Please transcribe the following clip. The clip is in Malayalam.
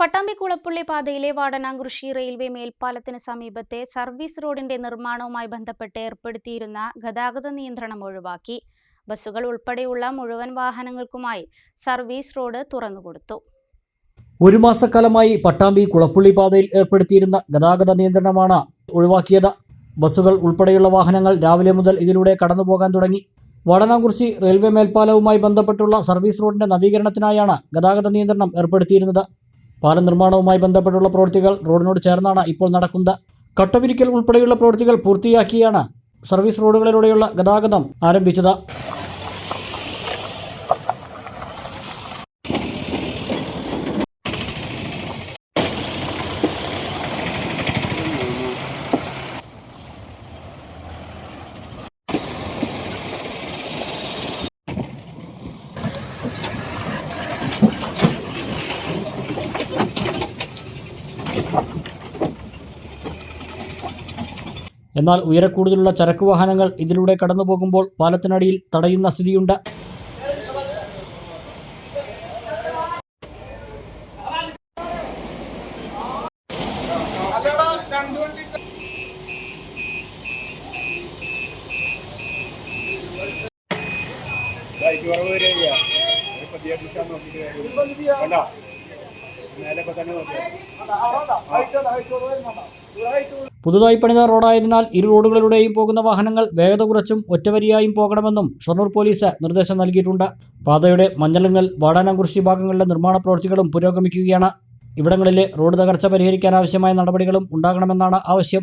പട്ടാമ്പി കുളപ്പുള്ളി പാതയിലെ വാടനാംകുറിശി റെയിൽവേ മേൽപ്പാലത്തിന് സമീപത്തെ സർവീസ് റോഡിന്റെ നിർമ്മാണവുമായി ബന്ധപ്പെട്ട് ഏർപ്പെടുത്തിയിരുന്ന ഗതാഗത നിയന്ത്രണം ഒഴിവാക്കി. ബസ്സുകൾ ഉൾപ്പെടെയുള്ള മുഴുവൻ വാഹനങ്ങൾക്കുമായി സർവീസ് റോഡ് തുറന്നുകൊടുത്തു. ഒരു മാസക്കാലമായി പട്ടാമ്പി കുളപ്പുള്ളി പാതയിൽ ഏർപ്പെടുത്തിയിരുന്ന ഗതാഗത നിയന്ത്രണമാണ് ഒഴിവാക്കിയത്. ബസ്സുകൾ ഉൾപ്പെടെയുള്ള വാഹനങ്ങൾ രാവിലെ മുതൽ ഇതിലൂടെ കടന്നുപോകാൻ തുടങ്ങി. വടനാകുറിശി റെയിൽവേ മേൽപ്പാലവുമായി ബന്ധപ്പെട്ടുള്ള സർവീസ് റോഡിന്റെ നവീകരണത്തിനായാണ് ഗതാഗത നിയന്ത്രണം ഏർപ്പെടുത്തിയിരുന്നത്. പാലം നിർമ്മാണവുമായി ബന്ധപ്പെട്ടുള്ള പ്രവൃത്തികൾ റോഡിനോട് ചേർന്നാണ് ഇപ്പോൾ നടക്കുന്നത്. കട്ടപിരിക്കൽ ഉൾപ്പെടെയുള്ള പ്രവൃത്തികൾ പൂർത്തിയാക്കിയാണ് സർവീസ് റോഡുകളിലൂടെയുള്ള ഗതാഗതം ആരംഭിച്ചത്. എന്നാൽ ഉയരക്കൂടുതലുള്ള ചരക്ക് വാഹനങ്ങൾ ഇതിലൂടെ കടന്നു പോകുമ്പോൾ പാലത്തിനടിയിൽ തടയുന്ന സ്ഥിതിയുണ്ട്. നോക്കിയിട്ട് കണ്ടോ പുതുതായി പണിത റോഡായതിനാൽ ഇരു റോഡുകളിലൂടെയും പോകുന്ന വാഹനങ്ങൾ വേഗത കുറച്ചും ഒറ്റവരിയായും പോകണമെന്നും ഷൊർണൂർ പോലീസ് നിർദ്ദേശം നൽകിയിട്ടുണ്ട്. പാതയുടെ മഞ്ഞളുങ്ങൽ വാടാനംകുറിശി ഭാഗങ്ങളിലെ നിർമ്മാണ പ്രവൃത്തികളും പുരോഗമിക്കുകയാണ്. ഇവിടങ്ങളിലെ റോഡ് തകർച്ച പരിഹരിക്കാൻ ആവശ്യമായ നടപടികളും ഉണ്ടാകണമെന്നാണ് ആവശ്യം.